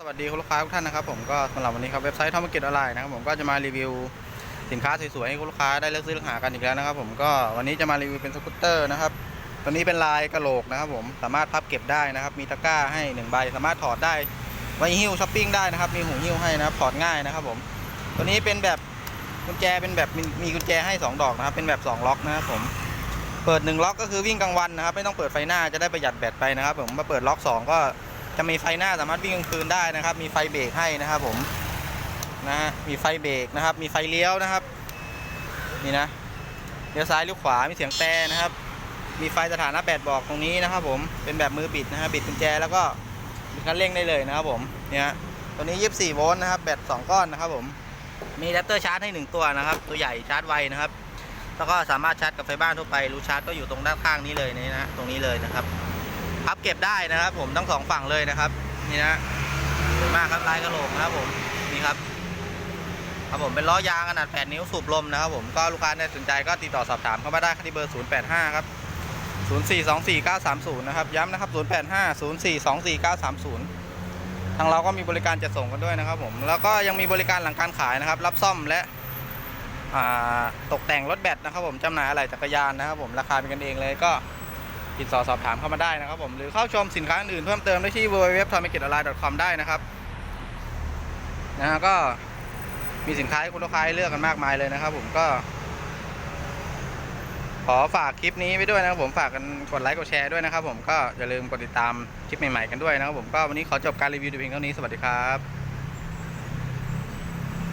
สวัสดีคุณลูกค้าทุกท่านนะครับผมก็สำหรับวันนี้ครับเว็บไซต์ท่อมกิจออนไลน์นะครับผมก็จะมารีวิวสินค้าสวยๆให้คุณลูกค้าได้เลือกซื้อเลือกหากันอีกแล้วนะครับผมก็วันนี้จะมารีวิวเป็นสกูตเตอร์นะครับตัวนี้เป็นลายกระโหลกนะครับผมสามารถพับเก็บได้นะครับ มีตะกร้าให้หนึ่งใบสามารถถอดได้ไว้หิ้วช้อปปิ้งได้นะครับมีหูหิ้วให้นะครับถอดง่ายนะครับผมตัวนี้เป็นแบบกุญแจเป็นแบบมีกุญแจให้สองดอกนะครับเป็นแบบสองล็อกนะครับผมเปิดหนึ่งล็อกก็คือวิ่งกลางวันนะครับไม่ต้องเปิดไฟหน้าจะได้ประหยัดแบตไปนะครับผมมาเปิดล็อกสองก็ จะมีไฟหน้าสามารถวิ่งกลางคืนได้นะครับ มีไฟเบรกให้นะครับผมนะฮะมีไฟเบรกนะครับ มีไฟเลี้ยวนะครับ นี่นะเลี้ยวซ้ายเลี้ยวขวามีเสียงแต่นะครับ มีไฟสถานะแบตบอกตรงนี้นะครับ ผมเป็นแบบมือบิดนะฮะบิดกุญแจแล้วก็มีคันเร่งได้เลยนะครับผมเนี่ยตัวนี้ 24 โวลต์นะครับแบต2ก้อนนะครับผมมีแดปเตอร์ชาร์จให้ 1 ตัวนะครับ ตัวใหญ่ชาร์จไวนะครับ แล้วก็สามารถชาร์จกับไฟบ้านทั่วไป รูชาร์จก็อยู่ตรงด้านข้างนี้เลยนี่นะตรงนี้เลยนะครับ พับเก็บได้นะครับ ผมทั้งสองฝั่งเลยนะครับ นี่นะมากครับลายกระโหลกนะครับผมนี่ครับครับผมเป็นล้อยางขนาด 8 นิ้วสูบลมนะครับผมก็ลูกค้าเนี่ยสนใจก็ติดต่อสอบถามเข้ามาได้ที่เบอร์ 085 ครับ 0424930 นะครับ ย้ำนะครับ 085 0424930 ทางเราก็มีบริการจัดส่งกันด้วยนะครับผม แล้วก็ยังมีบริการหลังการขายนะครับ รับซ่อมและตกแต่งรถแบตนะครับผมจำหน่ายอะไหล่จักรยานนะครับผมราคาเป็นกันเองเลยก็ ติดต่อสอบถามเข้ามาได้นะครับผมหรือเข้าชมสินค้าอื่นเพิ่มเติมได้ที่ www.thomikit.online.com ได้นะครับนะฮะก็มีสินค้าให้คุณลูกค้าเลือกกันมากมายเลยนะครับ ผมก็ ขอฝากคลิปนี้ไว้ด้วยนะครับผมฝากกันกดไลค์กดแชร์ด้วยนะครับ ผมก็อย่าลืมกดติดตามคลิปใหม่ๆกันด้วยนะครับผมก็วันนี้ขอจบการรีวิวแต่เพียงเท่านี้สวัสดีครับ